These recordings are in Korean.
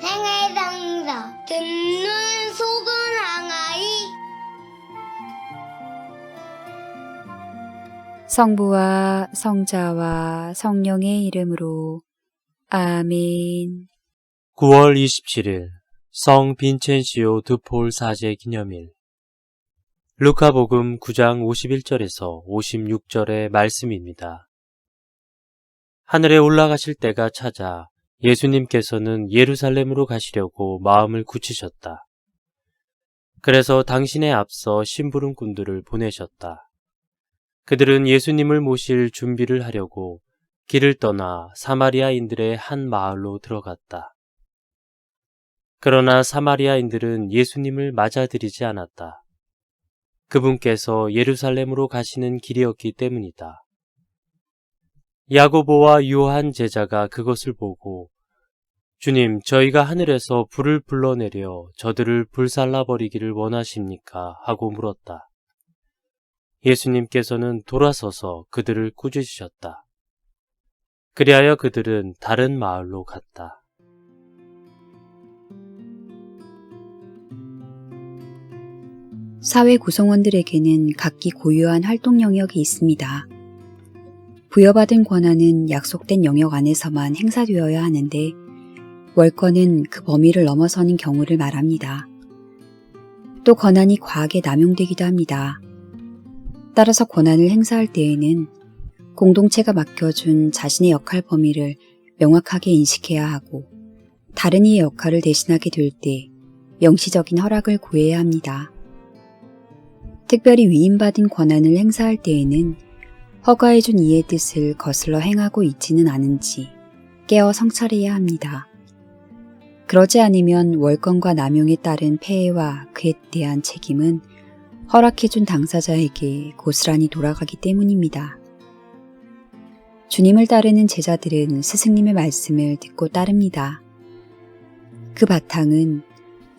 생애상사 듣는 속은 항아리 성부와 성자와 성령의 이름으로 아멘. 9월 27일 성 빈첸시오 드폴 사제 기념일 루카복음 9장 51절에서 56절의 말씀입니다. 하늘에 올라가실 때가 찾아 예수님께서는 예루살렘으로 가시려고 마음을 굳히셨다. 그래서 당신에 앞서 심부름꾼들을 보내셨다. 그들은 예수님을 모실 준비를 하려고 길을 떠나 사마리아인들의 한 마을로 들어갔다. 그러나 사마리아인들은 예수님을 맞아들이지 않았다. 그분께서 예루살렘으로 가시는 길이었기 때문이다. 야고보와 요한 제자가 그것을 보고 주님, 저희가 하늘에서 불을 불러내려 저들을 불살라 버리기를 원하십니까? 하고 물었다. 예수님께서는 돌아서서 그들을 꾸짖으셨다. 그리하여 그들은 다른 마을로 갔다. 사회 구성원들에게는 각기 고유한 활동 영역이 있습니다. 부여받은 권한은 약속된 영역 안에서만 행사되어야 하는데 월권은 그 범위를 넘어서는 경우를 말합니다. 또 권한이 과하게 남용되기도 합니다. 따라서 권한을 행사할 때에는 공동체가 맡겨준 자신의 역할 범위를 명확하게 인식해야 하고 다른 이의 역할을 대신하게 될때 명시적인 허락을 구해야 합니다. 특별히 위임받은 권한을 행사할 때에는 허가해준 이의 뜻을 거슬러 행하고 있지는 않은지 깨어 성찰해야 합니다. 그러지 않으면 월권과 남용에 따른 폐해와 그에 대한 책임은 허락해준 당사자에게 고스란히 돌아가기 때문입니다. 주님을 따르는 제자들은 스승님의 말씀을 듣고 따릅니다. 그 바탕은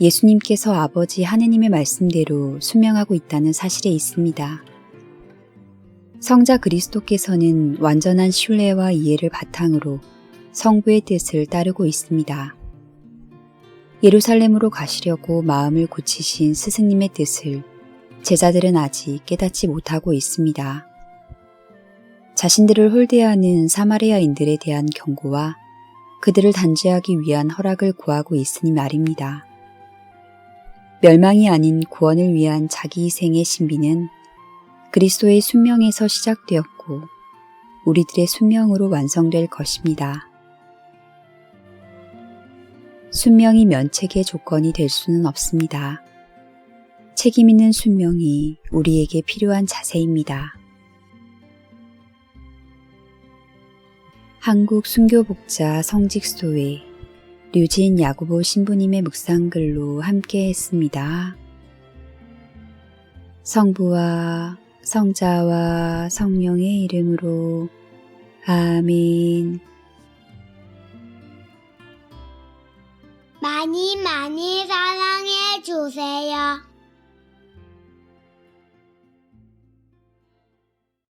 예수님께서 아버지 하느님의 말씀대로 순명하고 있다는 사실에 있습니다. 성자 그리스도께서는 완전한 신뢰와 이해를 바탕으로 성부의 뜻을 따르고 있습니다. 예루살렘으로 가시려고 마음을 굳히신 스승님의 뜻을 제자들은 아직 깨닫지 못하고 있습니다. 자신들을 홀대하는 사마리아인들에 대한 경고와 그들을 단죄하기 위한 허락을 구하고 있으니 말입니다. 멸망이 아닌 구원을 위한 자기 희생의 신비는 그리스도의 순명에서 시작되었고 우리들의 순명으로 완성될 것입니다. 순명이 면책의 조건이 될 수는 없습니다. 책임 있는 순명이 우리에게 필요한 자세입니다. 한국 순교복자 성직소회 류진 야구보 신부님의 묵상글로 함께 했습니다. 성부와 성자와 성령의 이름으로 아멘. 많이 많이.